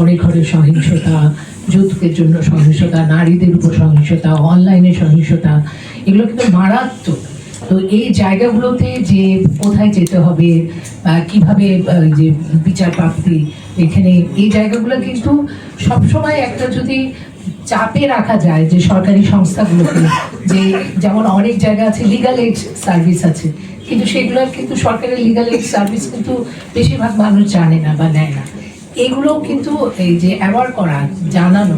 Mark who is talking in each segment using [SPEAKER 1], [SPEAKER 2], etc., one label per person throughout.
[SPEAKER 1] ঘরে ঘরে সহিংসতা, যৌতুকের জন্য সহিংসতা, নারীদের উপর সহিংসতা অনলাইনে সহিংসতা, এগুলো কিন্তু মারাত্মক। তো এই জায়গাগুলোতে যে কোথায় যেতে হবে কীভাবে যে বিচার প্রাপ্তি, এখানে এই জায়গাগুলো কিন্তু সবসময় একটা যদি চাপে রাখা যায় যে সরকারি সংস্থাগুলোকে, যে যেমন অনেক জায়গা আছে লিগাল এইড সার্ভিস আছে, কিন্তু সেগুলোর কিন্তু সরকারের লিগাল এইড সার্ভিস কিন্তু বেশিরভাগ মানুষ জানে না বা নেয় না। এগুলো কিন্তু এই যে অ্যাওয়ার করা, জানানো,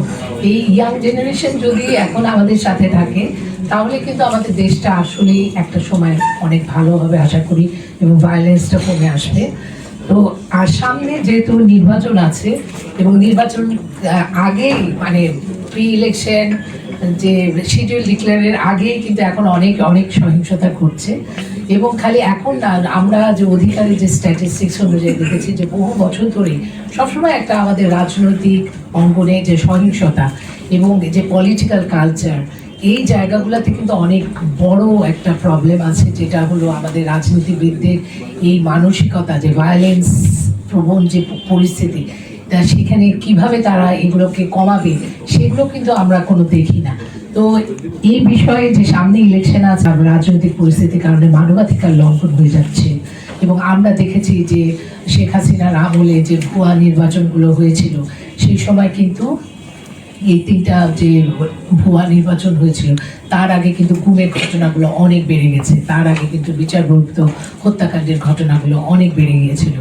[SPEAKER 1] এই ইয়াং জেনারেশন যদি এখন আমাদের সাথে থাকে, তাহলে কিন্তু আমাদের দেশটা আসলেই একটা সময় অনেক ভালো হবে আশা করি এবং ভায়োলেন্সটা কমে আসবে। তো, আর সামনে যেহেতু নির্বাচন আছে, এবং নির্বাচন আগেই মানে প্রি ইলেকশন যে শিডিউল ডিক্লেয়ারের আগেই কিন্তু এখন অনেক অনেক সহিংসতা ঘটছে। এবং খালি এখন না, আমরা যে অধিকারের যে স্ট্যাটিস্টিক্স অনুযায়ী দেখেছি, যে বহু বছর ধরেই সবসময় একটা আমাদের রাজনৈতিক অঙ্গনে যে সহিংসতা এবং যে পলিটিক্যাল কালচার এই জায়গাগুলোতে কিন্তু অনেক বড় একটা প্রবলেম আছে, যেটা হলো আমাদের রাজনীতিবিদদের এই মানসিকতা, যে ভায়োলেন্স প্রবণ যে পরিস্থিতি সেখানে কীভাবে তারা এগুলোকে কমাবে, সেগুলো কিন্তু আমরা কোনো দেখি না। তো এই বিষয়ে যে সামনে ইলেকশন আছে রাজনৈতিক পরিস্থিতির কারণে মানবাধিকার লঙ্ঘন হয়ে যাচ্ছে। এবং আমরা দেখেছি যে শেখ হাসিনার আমলে যে ভুয়া নির্বাচনগুলো হয়েছিল, সেই সময় কিন্তু এই তিনটা যে ভুয়া নির্বাচন হয়েছিল, তার আগে কিন্তু গুমের ঘটনাগুলো অনেক বেড়ে গেছে। তার আগে কিন্তু বিচার হত্যাকাণ্ডের ঘটনাগুলো অনেক বেড়ে গিয়েছিল।